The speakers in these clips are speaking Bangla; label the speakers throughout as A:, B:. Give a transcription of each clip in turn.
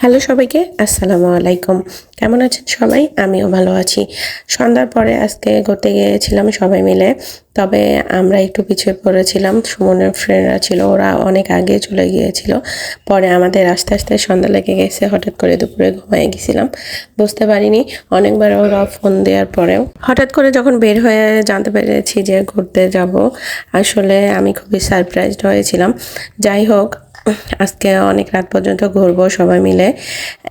A: হ্যালো সবাইকে, আসসালামু আলাইকুম। কেমন আছেন সবাই? আমিও ভালো আছি। সন্ধ্যার পরে আজকে ঘুরতে গিয়েছিলাম সবাই মিলে। তবে আমরা একটু পিছিয়ে পড়েছিলাম, সুমনের ফ্রেন্ডরা ছিল, ওরা অনেক আগে চলে গিয়েছিল। পরে আমাদের আস্তে আস্তে সন্ধ্যা লেগে গেছে, হঠাৎ করে দুপুরে ঘুমিয়ে গেছিলাম। বুঝতে পারিনি, অনেকবার ওরা ফোন দেওয়ার পরেও। হঠাৎ করে যখন বের হয়ে জানতে পেরেছি যে ঘুরতে যাব, আসলে আমি খুবই সারপ্রাইজড হয়েছিলাম। যাই হোক আজকে অনেক রাত পর্যন্ত ঘুরবো সবাই মিলে।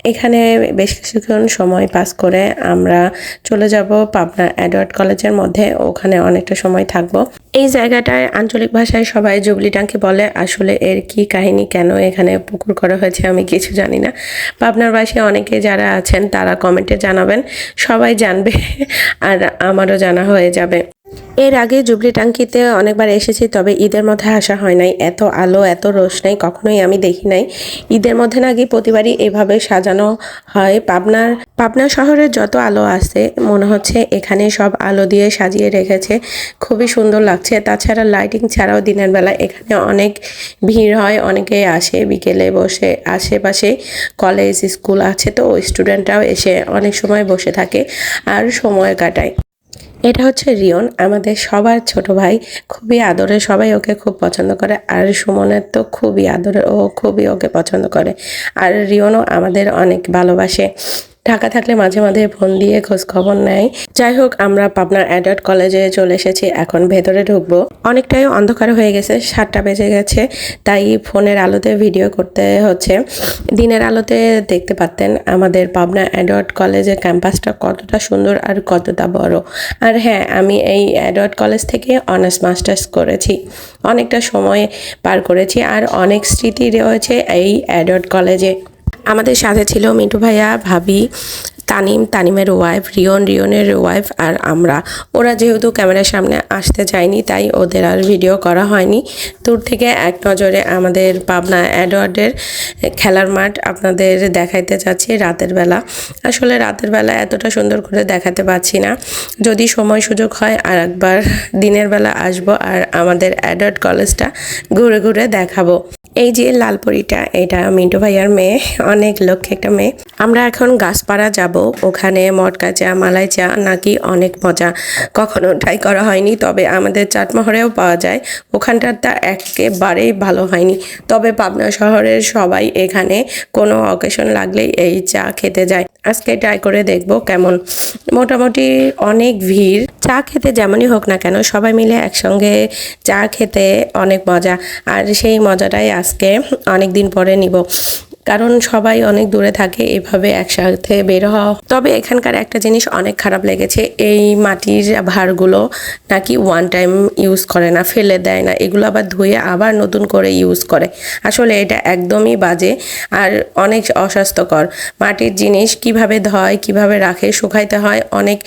A: এখানে বেশ কিছুক্ষণ সময় পাস করে আমরা চলে যাব পাবনা অ্যাডওয়ার্ড কলেজের মধ্যে। ওখানে অনেকটা সময় থাকব। এই জায়গাটায় আঞ্চলিক ভাষায় সবাই জুবলি টাঙ্কি বলে। আসলে এর কি কাহিনী, কেন এখানে পুকুর করা হয়েছে আমি কিছু জানি না। পাবনার বাসী অনেকে যারা আছেন, তারা কমেন্টে জানাবেন। সবাই জানবে আর আমারও জানা হয়ে যাবে। এর আগে জুবলি টাঙ্কিতে অনেকবার এসেছি, তবে ঈদের মধ্যে আসা হয় নাই। এত আলো, এত রোশনাই কখনোই আমি দেখি নাই। ঈদের মধ্যে নাকি প্রতিবারই এভাবে সাজানো হয়। পাবনার, পাবনা শহরের যত আলো আছে, মনে হচ্ছে এখানে সব আলো দিয়ে সাজিয়ে রেখেছে। খুবই সুন্দর লাগছে। তাছাড়া লাইটিং ছাড়াও দিনের বেলা এখানে অনেক ভিড় হয়, অনেকে আসে, বিকেলে বসে, আশেপাশে কলেজ স্কুল আছে তো স্টুডেন্টরাও এসে অনেক সময় বসে থাকে আর সময় কাটায়। এটা হচ্ছে রিয়ন, আমাদের সবার ছোট ভাই, খুবই আদরে, সবাই ওকে খুব পছন্দ করে। আর সুমনের তো খুবই আদরে, ও খুবই ওকে পছন্দ করে। আর রিয়নও আমাদের অনেক ভালোবাসে। ঢাকা থাকলে মাঝে মাঝে ফোন দিয়ে খোঁজ খবর নেয়। যাই হোক, আমরা পাবনার অ্যাডাল্ট কলেজে চলে এসেছি, এখন ভেতরে ঢুকবো। অনেকটাই অন্ধকার হয়ে গেছে, সাতটা বেজে গেছে, তাই ফোনের আলোতে ভিডিও করতে হচ্ছে। দিনের আলোতে দেখতে পারতেন আমাদের পাবনা অ্যাডওয়ার্ড কলেজের ক্যাম্পাসটা কতটা সুন্দর আর কতটা বড়। আর হ্যাঁ আমি এই অ্যাডওয়ার্ড কলেজ থেকে অনার্স মাস্টার্স করেছি। অনেকটা সময় পার করেছি, আর অনেক স্মৃতি রয়েছে এই অ্যাডওয়ার্ড কলেজে। আমাদের সাথে ছিল মিন্টু ভাইয়া, ভাবি, তানিম, তানিমের ওয়াইফ রিয়ন, রিয়নের ওয়াইফ আর আমরা। ওরা যেহেতু ক্যামেরার সামনে আসতে চায়নি তাই ওদের আর ভিডিও করা হয়নি। দূর থেকে এক নজরে আমাদের পাবনা অ্যাডওয়ার্ডের খেলার মাঠ আপনাদের দেখাইতে চাচ্ছি রাতের বেলা। আসলে রাতের বেলা এতটা সুন্দর করে দেখাতে পাচ্ছি না। যদি সময় সুযোগ হয় আর একবার দিনের বেলা আসব আর আমাদের অ্যাডওয়ার্ড কলেজটা ঘুরে ঘুরে দেখাবো। এই যে লালপরিটা, এটা মিন্টু ভাইয়ার মেয়ে, অনেক লক্ষ্যে একটা মেয়ে। আমরা এখন গাছপাড়া যাব, ওখানে মটকা চা, মালাই চা নাকি অনেক মজা। কখনো ট্রাই করা হয়নি, তবে আমাদের চাটমহরেও পাওয়া যায়। ওখানটারটা একেবারেই ভালো হয়নি। তবে পাবনা শহরের সবাই এখানে কোনো অকেশন লাগলেই এই চা খেতে যায়। আজকে ট্রাই করে দেখব কেমন। মোটামুটি অনেক ভিড়। চা খেতে যেমনই হোক না কেন, সবাই মিলে একসঙ্গে চা খেতে অনেক মজা। আর সেই মজাটাই আজকে অনেক দিন পরে নিব। কারণ সবাই অনেক দূরে থাকে, এভাবে একসাথে বের হওয়া। তবে এখানকার একটা জিনিস অনেক খারাপ লেগেছে, এই মাটির ভারগুলো নাকি ওয়ান টাইম ইউজ করে না, ফেলে দেয় না, এগুলো আবার ধুয়ে আবার নতুন করে ইউজ করে। আসলে এটা একদমই বাজে আর অনেক অস্বাস্থ্যকর। মাটির জিনিস কীভাবে ধয়, কীভাবে রাখে, শুকাইতে হয়, অনেক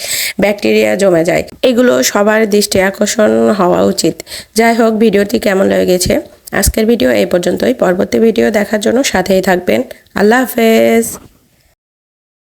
A: ব্যাকটেরিয়া জমে যায়। এগুলো সবার দৃষ্টি আকর্ষণ হওয়া উচিত। যাই হোক, ভিডিওটি কেমন লেগেছে? আজকের ভিডিও এই পর্যন্তই। পরবর্তী ভিডিও দেখার জন্য সাথেই থাকবেন। আল্লাহ হাফেজ।